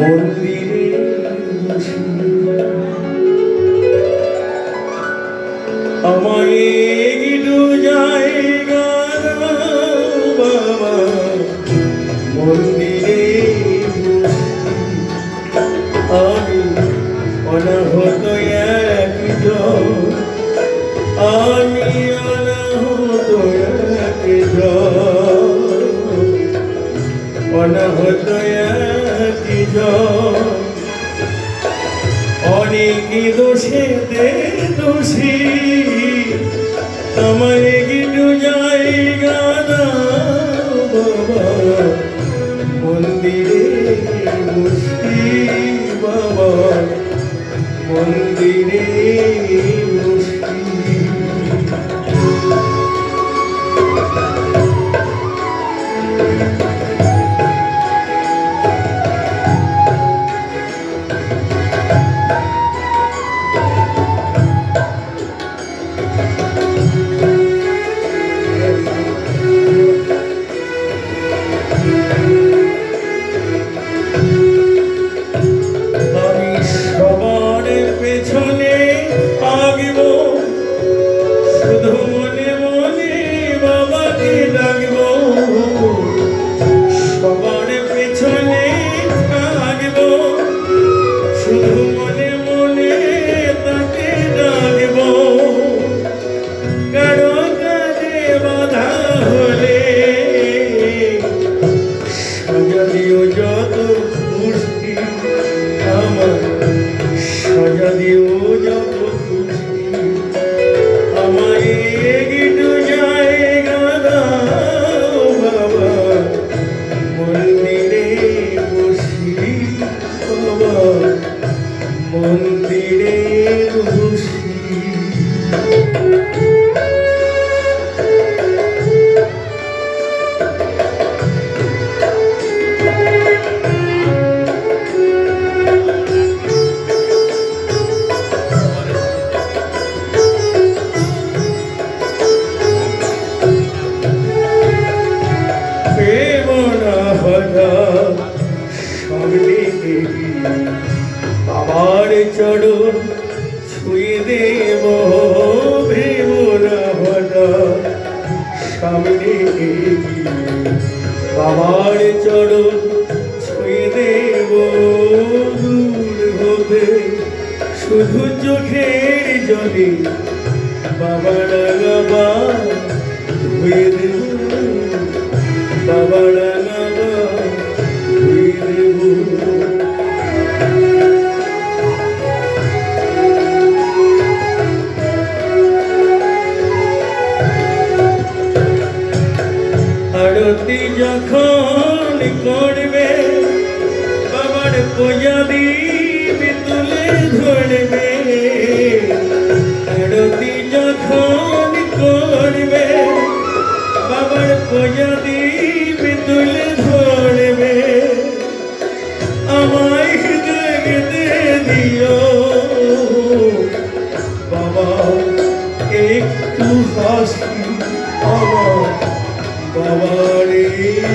মন্দিরে আমায় একটু জায়গা বাবা মন্দিরে আমি অনাহত একজন আমি অনাহত একজন অনাহত একজন অনেক দোষে দোষী। আমার গিটু জায়গা দাও। বাবার চরণ ছুঁয়ে দেব ভরা সামনে বাবার চরণ ছুঁয়ে দেব দূর হতে শুধু চোখের জলে বাবার বাবা ধুয়ে বাবার আরতি যখন করবে, বাবার পূজা দিবি, তুলে ধরবে। আরতি যখন করবে, বাবার পূজা দিবি, তুলে ধরবে। আমায় দেখতে দিও। বাবা, একটু হাসি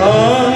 Oh